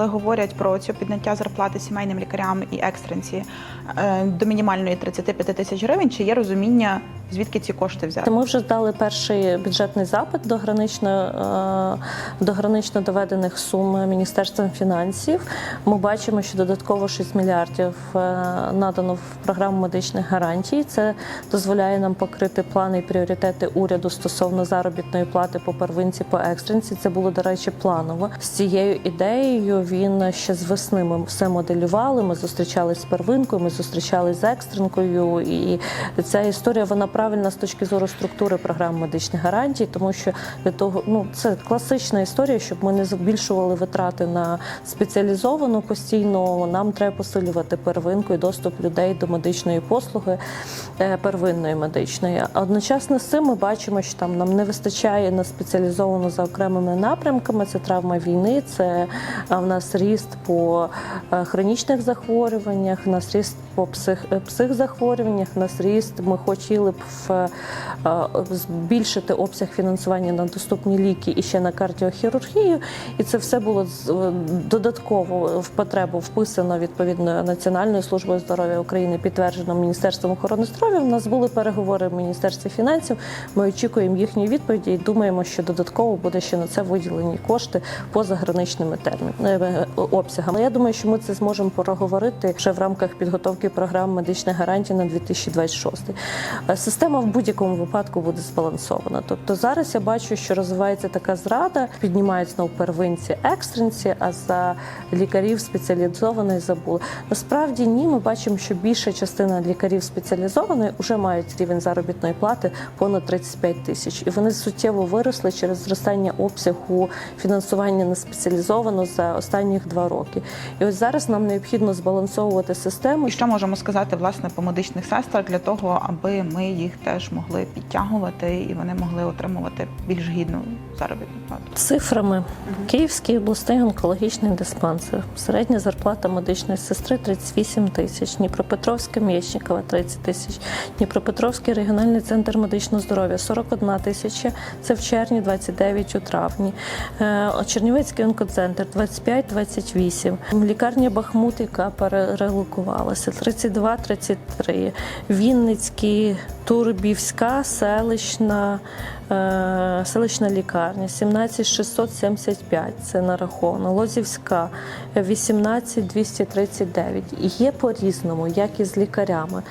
коли говорять про цю підняття зарплати сімейним лікарям і екстренці е, до мінімальної 35 тисяч гривень, чи є розуміння, звідки ці кошти взяти? Ми вже дали перший бюджетний запит до гранично, е, до гранично доведених сум Міністерством фінансів. Ми бачимо, що додатково 6 мільярдів е, надано в програму медичних гарантій. Це дозволяє нам покрити плани і пріоритети уряду стосовно заробітної плати по первинці, по екстренці. Це було, до речі, планово. З цією ідеєю він ще з весни ми все моделювали. Ми зустрічалися з первинкою, ми зустрічалися з екстренкою, і ця історія вона правильна з точки зору структури програм медичних гарантій, тому що для того, ну це класична історія, щоб ми не збільшували витрати на спеціалізовану постійно. Нам треба посилювати первинку і доступ людей до медичної послуги е, первинної медичної. Одночасно з цим ми бачимо, що там нам не вистачає на спеціалізовану за окремими напрямками. Це травма війни, це в нас ріст по е, хронічних захворюваннях, у нас по псих, е, психзахворюваннях, у нас. Ми хотіли б в, е, збільшити обсяг фінансування на доступні ліки і ще на кардіохірургію. І це все було додатково в потребу вписано відповідно Національною службою здоров'я України, підтверджено Міністерством охорони здоров'я. У нас були переговори в Міністерстві фінансів. Ми очікуємо їхньої відповіді і думаємо, що додатково буде ще на це виділені кошти поза граничними термінами обсягами. Я думаю, що ми це зможемо проговорити вже в рамках підготовки програм медичних гарантій на 2026. Е, Система в будь-якому випадку буде збалансована. Тобто зараз я бачу, що розвивається така зрада, піднімають знову первинці екстренці, а за лікарів спеціалізованих забули. Насправді ні, ми бачимо, що більша частина лікарів спеціалізованої вже мають рівень заробітної плати понад 35 тисяч, і вони суттєво виросли через зростання обсягу фінансування на спеціалізовано за останніх два роки. І ось зараз нам необхідно збалансовувати систему. І що можемо сказати власне по медичних сестрах для того, аби ми їх теж могли підтягувати і вони могли отримувати більш гідну заробітну плату? Цифрами Київський обласний онкологічний диспансер. Середня зарплата медичної сестри 38 тисяч. Дніпропетровська Мєчникова 30 тисяч. Дніпропетровський регіональний центр медичного здоров'я 41 тисяча. Це в червні, 29 у травні. Е, Чернівецький онкоцентр 25-28. Лікарня Бахмут, яка перерелокувалася 32-33. Вінницький, Турбівська, селищна. Е, селищна лікарня 17675, це нараховано. Лозівська 18239. І є по-різному, як і з лікарями.